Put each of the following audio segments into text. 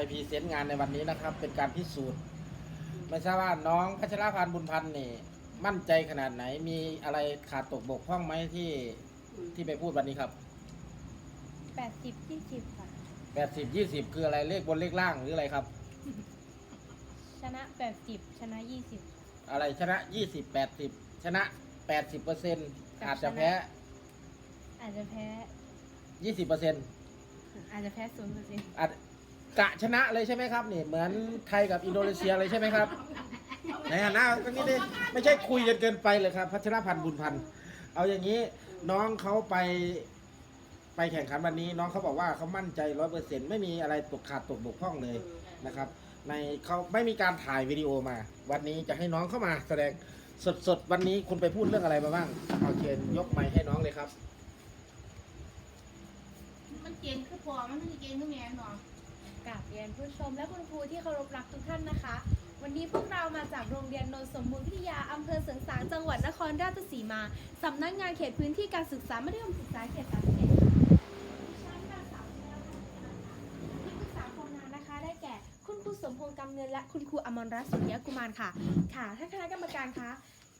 ไปพรีเซนต์งานในวันนี้นะครับ เป็นการพิสูจน์ไม่ทราบว่าน้องพัชรพันธ์บุญพันธ์นี่ มั่นใจขนาดไหนมีอะไรขาดตกบกพร่องไหมที่ที่ไปพูดวันนี้ครับแปดสิบยี่สิบค่ะ แปดสิบยี่สิบคืออะไรเลขบนเลขล่างหรืออะไรครับ ชนะแปดสิบชนะยี่สิบ อะไรชนะยี่สิบแปดสิบชนะแปดสิบเปอร์เซ็นต์กับอาจจะชนะ แพ้อาจจะแพ้ยี่สิบเปอร์เซ็นต์อาจจะแพ้ศูนย์เปอร์เซ็นต์อาจ กะชนะเลยใช่ไหมครับนี่เหมือนไทยกับอินโดนีเซียเลยใช่ไหมครับในฐานะตรงนี้นี่ไม่ใช่คุยกันเกินไปเลยครับ พัชรพันธ์บุญพันธ์เอาอย่างนี้น้องเขาไปไปแข่งขันวันนี้ น้องเขาบอกว่าเขามั่นใจร้อยเปอร์เซ็นต์ไม่มีอะไรตกขาดตกบกพร่องเลยนะครับ ในเขาไม่มีการถ่ายวิดีโอมา วันนี้จะให้น้องเข้ามาแสดงสดๆวันนี้คุณไปพูดเรื่องอะไรมาบ้างเอาเชิญยกไมค์ให้น้องเลยครับ มันเกณฑ์คือพอมันคือเกณฑ์คือแม่เนาะก ราบเรียนผู้ชมและคุณครูที่เคารพรักทุกท่านนะคะ วันนี้พวกเรามาจากโรงเรียนโนนสมบูรณ์วิทยาอำเภอเสริงสางจังหวัดนครราชสีมาสำนักงานเขตพื้นที่การศึกษามัธยมศึกษาเขตสามสิบเอ็ดค่ะดิฉันนางสาวชนที่ปรึกษาโครงงานนะคะได้แก่คุณครูสมพงษ์กำเนินและคุณครูอมรรัตน์สุริยกุมารค่ะ ค่ะท่านคณะกรรมการคะ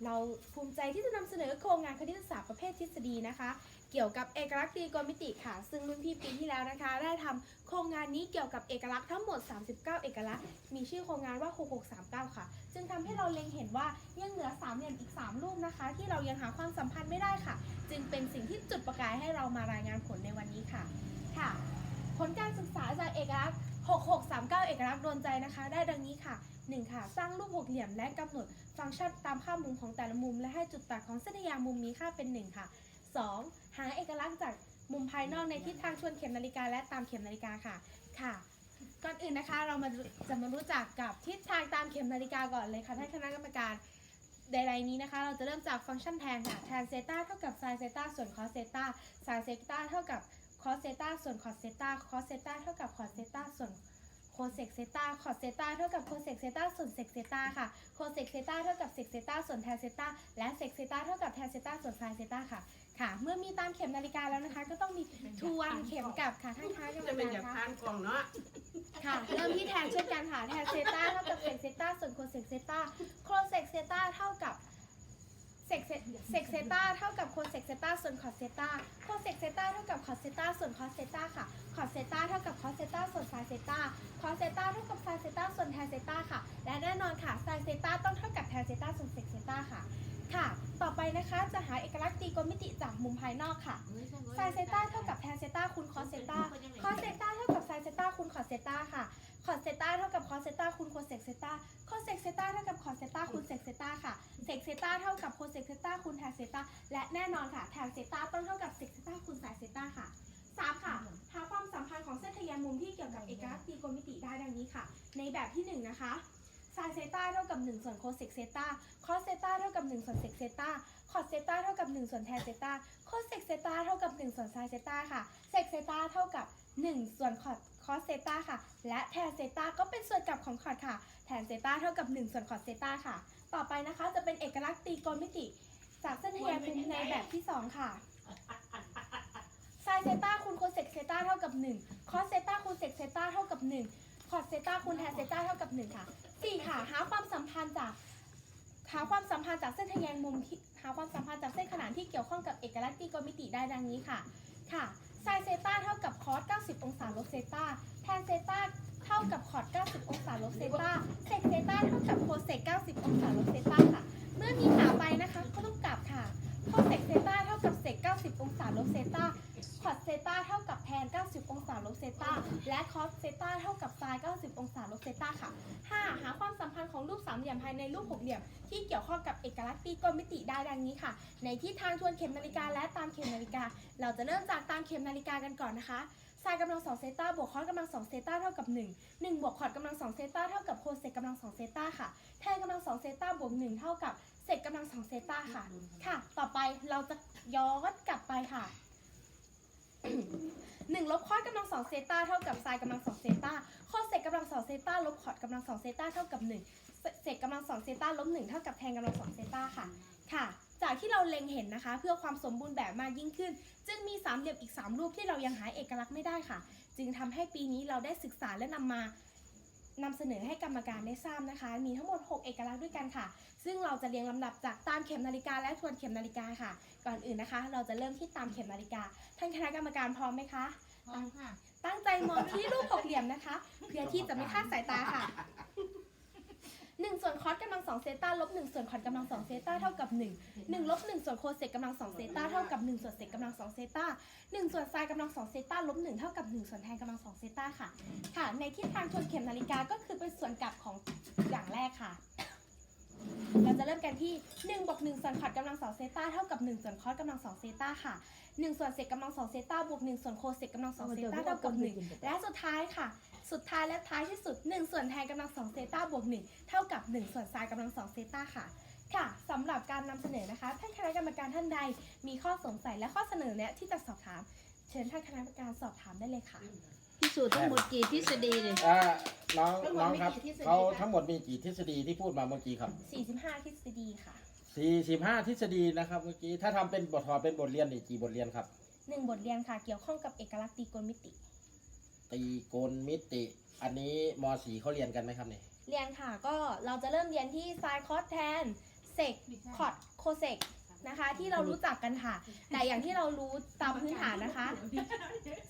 เราภูมิใจที่จะนำเสนอโครงงานคณิตศาสตร์ประเภททฤษฎีนะคะ เกี่ยวกับเอกลักษณ์ตรีโกณมิติค่ะ ซึ่งรุ่นพี่ปีที่แล้วนะคะ ได้ทำโครงงานนี้เกี่ยวกับเอกลักษณ์ทั้งหมด 39 เอกลักษณ์ มีชื่อโครงงานว่า 6639 ค่ะ จึงทำให้เราเล็งเห็นว่ายังเหลือสามเหลี่ยมอีก 3 รูปนะคะ ที่เรายังหาความสัมพันธ์ไม่ได้ค่ะ จึงเป็นสิ่งที่จุดประกายให้เรามารายงานผลในวันนี้ค่ะ ค่ะ ผลการศึกษาจากเอกลักษณ์ 6639 เอกลักษณ์โดนใจนะคะ ได้ดังนี้ค่ะ 1 ค่ะ สร้างรูปหกเหลี่ยมและกำหนดฟังก์ชันตามค่ามุมของแต่ละมุม และให้จุดตัดของเส้นทางมุมมีค่าเป็น 1 ค่ะ 2. หาเอกลักษณ์จากมุมภายนอกในทิศทางชวนเข็มนาฬิกาและตามเข็มนาฬิกาค่ะค่ะ ก่อนอื่นนะคะเรามาจะมารู้จักกับทิศทางตามเข็มนาฬิกาก่อนเลยค่ะท่านคณะกรรมการใดๆนี้นะคะ เราจะเริ่มจากฟังก์ชันแทนค่ะแทนเซตาเท่ากับไซเซตาส่วนคอสเซตาไซเซตาเท่ากับคอสเซตาส่วนคอสเซตาคอสเซตาเท่ากับคอสเซตาส่วน โคเซกเซตาคอสเซตาเท่ากับโคเซกเซตาส่วนเซกเซตาค่ะ โคเซกเซตาเท่ากับเซกเซตาส่วนแทนเซตาและเซกเซตาเท่ากับแทนเซตาส่วนไซเซตาค่ะ ค่ะ เมื่อมีตามเข็มนาฬิกาแล้วนะคะ ก็ต้องมีทวนเข็มกลับค่ะท่านคะกรรมจะเป็นการอย่างคะพานกล่องเนาะค่ะ เริ่มที่แทนเช่นกันค่ะ แทนเซตาเท่ากับเซกเซตาส่วนโคเซกเซตาโคเซกเซตาเท่ากับ เซกเซเซกเซตาเท่ากับโคเซกเซตาส่วนคอสเซตาโคเซกเซตาเท่ากับคอสเซตาส่วนคอสเซตาค่ะคอสเซตาเท่ากับคอสเซตาส่วนไซเซตาคอสเซตาเท่ากับไซเซตาส่วนแทนเซตาค่ะ และแน่นอนค่ะไซเซตาต้องเท่ากับแทนเซตาส่วนเซกเซตาค่ะค่ะ ต่อไปนะคะจะหาเอกลักษณ์ตรีโกณมิติจากมุมภายนอกค่ะไซเซตาเท่ากับแทนเซตาคูณคอสเซตาคอสเซตาเท่ากับไซเซตาคูณคอสเซตาค่ะคอสเซตาเท่ากับคอสเซตาคูณโคเซกเซตาโคเซกเซตาเท่ากับคอสเซตาคูณเซกเซตาค่ะ เซกเซตาเท่ากับโคเซกเซตาคูณแทนเซตาและแน่นอนค่ะแทนเซตาต้องเท่ากับเซกเซตาคูณไซเซตาค่ะสามค่ะหาความสัมพันธ์ของเส้นทะแยงมุมที่เกี่ยวกับเอกลักษณ์ตรีโกณมิติได้ดังนี้ค่ะ ในแบบที่หนึ่งนะคะไซเซตาเท่ากับ 1 ส่วนโคเซกเซตาคอสเซตาเท่ากับ 1 ส่วนเซกเซตาคอสเซตาเท่ากับ 1 ส่วนแทนเซตาโคเซกเซตาเท่ากับ 1 ส่วนไซเซตาค่ะเซกเซตาเท่ากับ 1 ส่วนคอสคอสเซตาค่ะ และแทนเซตาก็เป็นส่วนกลับของคอสค่ะ แทนเซตาเท่ากับ 1 ส่วนคอสเซตาค่ะ ต่อไปนะคะจะเป็นเอกลักษณ์ตรีโกณมิติ จากเส้นทแยงมุมในแบบที่ 2 ค่ะไซเซต้าคูณโคเซกเซต้าเท่ากับ1คอสเซต้าคูณเซกเซต้าเท่ากับ1คอสเซต้าคูณแทนเซต้าเท่ากับ1ค่ะ4ค่ะ หาความสัมพันธ์จากหาความสัมพันธ์จากเส้นทแยงมุมที่หาความสัมพันธ์จากเส้นขนานที่เกี่ยวข้องกับเอกลักษณ์ตรีโกณมิติได้ดังนี้ค่ะ ค่ะไซเซต้าเท่ากับคอส90 องศาลบเซต้าแทนเซต้า ท่ากับคอส90 องศาลบเซต้าเซกเซต้าเท่ากับโคเซก 90 องศาลบเซต้าค่ะ เมื่อมีหาไปนะคะก็ต้องกลับค่ะโคเซกเซต้าเท่ากับเซก 90 องศาลบเซต้าคอสเซต้าเท่ากับแทน 90 องศาลบเซต้าและคอสเซต้าเท่ากับไซน์ 90 องศาลบเซต้าค่ะ 5. หาความสัมพันธ์ของรูปสามเหลี่ยมภายในรูปหกเหลี่ยม ที่เกี่ยวข้องกับเอกลักษณ์ตรีโกณมิติได้ดังนี้ค่ะ ในที่ทางทวนเข็มนาฬิกาและตามเข็มนาฬิกา เราจะเริ่มจากตามเข็มนาฬิกากันก่อนนะคะ ไซน์กำลังสองเซตาบวกคอสกำลังสองเซตาเท่ากับ 1 1 บวกคอสกำลังสองเซตาเท่ากับโคเซกกำลังสองเซตาค่ะ แทนกำลังสองเซตาบวก 1 เท่ากับเซกกำลังสองเซตาค่ะ ค่ะ ต่อไปเราจะย้อนกลับไปค่ะหนึ่งลบคอสกำลังสองเซตาเท่ากับไซน์กำลังสองเซตาโคเซกกำลังสองเซตาลบคอสกำลังสองเซตาเท่ากับหนึ่งเซกกำลังสองเซตาลบหนึ่งเท่ากับแทนกำลังสองเซตาค่ะ ค่ะ จากที่เราเล็งเห็นนะคะ เพื่อความสมบูรณ์แบบมากยิ่งขึ้น จึงมีสามเหลี่ยมอีก 3 รูปที่เรายังหาเอกลักษณ์ไม่ได้ค่ะ จึงทำให้ปีนี้เราได้ศึกษาและนำมานำเสนอให้กรรมการได้ทราบนะคะ มีทั้งหมด 6 เอกลักษณ์ด้วยกันค่ะ ซึ่งเราจะเรียงลำดับจากตามเข็มนาฬิกาและทวนเข็มนาฬิกาค่ะ ก่อนอื่นนะคะ เราจะเริ่มที่ตามเข็มนาฬิกา ท่านคณะกรรมการพร้อมไหมคะ พร้อมค่ะ ตั้งใจมองที่รูปหกเหลี่ยมนะคะ เพื่อที่จะไม่คลาดสายตาค่ะ หนึ่งส่วนคอสกำลังสองเซตาลบหนึ่งส่วนคอสกำลังสองเซตาเท่ากับหนึ่งหนึ่งลบหนึ่งส่วนโคเซกกำลังสองเซตาเท่ากับหนึ่งส่วนเซกกำลังสองเซตาหนึ่งส่วนไซน์กำลังสองเซตาลบหนึ่งเท่ากับหนึ่งส่วนแทนกำลังสองเซตาค่ะ ค่ะ ในทิศทางชนเข็มนาฬิกาก็คือเป็นส่วนกลับของอย่างแรกค่ะ เราจะเริ่มกันที่1บวก1ส่วนคอสกำลัง2เซตาเท่ากับ1ส่วนคอสกำลัง2เซตาค่ะ1ส่วนเซกกำลัง2เซตาบวก1ส่วนโคเซกกำลัง2เซตาเท่ากับ1และสุดท้ายค่ะ สุดท้ายและท้ายที่สุด 1 ส่วนแทนกำลัง2เซตาบวก1เท่ากับ 1 ส่วนไซน์กำลัง2เซตาค่ะค่ะสำหรับการนำเสนอนะคะท่านคณะกรรมการท่านใดมีข้อสงสัยและข้อเสนอแนะที่จะสอบถาม เชิญท่านคณะกรรมการสอบถามได้เลยค่ะ พิสูจน์ทั้งหมดกี่ทฤษฎีเนี่ยอ่าน้องทั้งหมดน้องมีครับกี่ทฤษฎีเขาคะทั้งหมดมีกี่ทฤษฎีที่พูดมาเมื่อกี้ครับ45ทฤษฎีค่ะ 45 ทฤษฎีนะครับเมื่อกี้ถ้าทำเป็นบทถอดเป็นบทเรียนนี่กี่บทเรียนครับ 1 บทเรียนค่ะ เกี่ยวข้องกับเอกลักษณ์ตรีโกณมิติ ตีโกณมิติ อันนี้ม .4 เขาเรียนกันไหมครับเนี่ยเรียนค่ะก็เราจะเริ่มเรียนที่ไซน์คอสแทนเซกคอดโคเซก นะคะ ที่เรารู้จักกันค่ะ แต่อย่างที่เรารู้ตามพื้นฐานนะคะ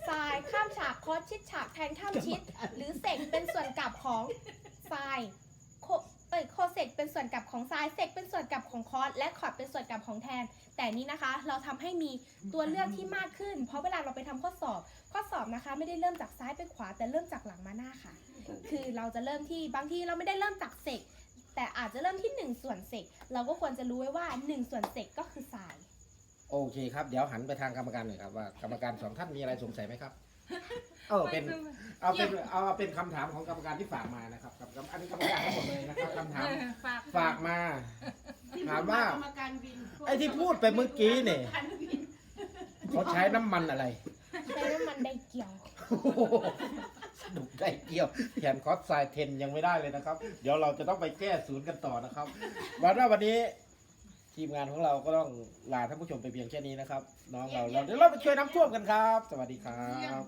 ไซน์ข้ามฉากคอสชิดฉากแทนข้ามชิด หรือเซกเป็นส่วนกลับของไซน์โคเอ้ยโคเซกเป็นส่วนกลับของไซน์เซกเป็นส่วนกลับของคอสและคอดเป็นส่วนกลับของแทน แต่นี้นะคะ เราทำให้มีตัวเลือกที่มากขึ้น เพราะเวลาเราไปทำข้อสอบ ข้อสอบนะคะ ไม่ได้เริ่มจากซ้ายไปขวาแต่เริ่มจากหลังมาหน้าค่ะ คือเราจะเริ่มที่บางทีเราไม่ได้เริ่มจากเซก แต่อาจจะเริ่มที่1ส่วนเซกเราก็ควรจะรู้ไว้ว่า1ส่วนเซกก็คือสาย โอเคครับ เดี๋ยวหันไปทางกรรมการหน่อยครับว่ากรรมการสองท่านมีอะไรสงสัยไหมครับ เออเป็นเอาเป็นเอาเป็นคำถามของกรรมการที่ฝากมานะครับกับกับอันนี้กรรมการทั้งหมดเลยนะครับคำถามฝากฝากมาถามว่ากรรมการวินไอ้ที่พูดไปเมื่อกี้เนี่ยกรรมการวินเขาใช้น้ำมันอะไร ใช้น้ำมันไดเกี่ยว โอ้โหสนุกได้เกี่ยวแขนคอสไซเทนยังไม่ได้เลยนะครับ เดี๋ยวเราจะต้องไปแก้ศูนย์กันต่อนะครับวันว่าวันนี้ ทีมงานของเราก็ต้องลาท่านผู้ชมไปเพียงแค่นี้นะครับ น้องเราเราเดี๋ยวเราไปช่วยน้ำท่วมกันครับ สวัสดีครับ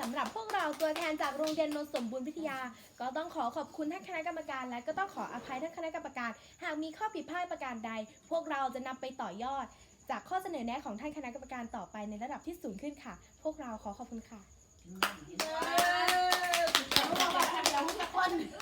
สำหรับพวกเราตัวแทนจากโรงเรียนนนท์สมบูรณ์วิทยา ก็ต้องขอขอบคุณท่านคณะกรรมการ และก็ต้องขออภัยท่านคณะกรรมการ หากมีข้อผิดพลาดประการใด พวกเราจะนำไปต่อยอด จากข้อเสนอแนะของท่านคณะกรรมการต่อไปในระดับที่สูงขึ้นค่ะ พวกเราขอขอบคุณค่ะ เออ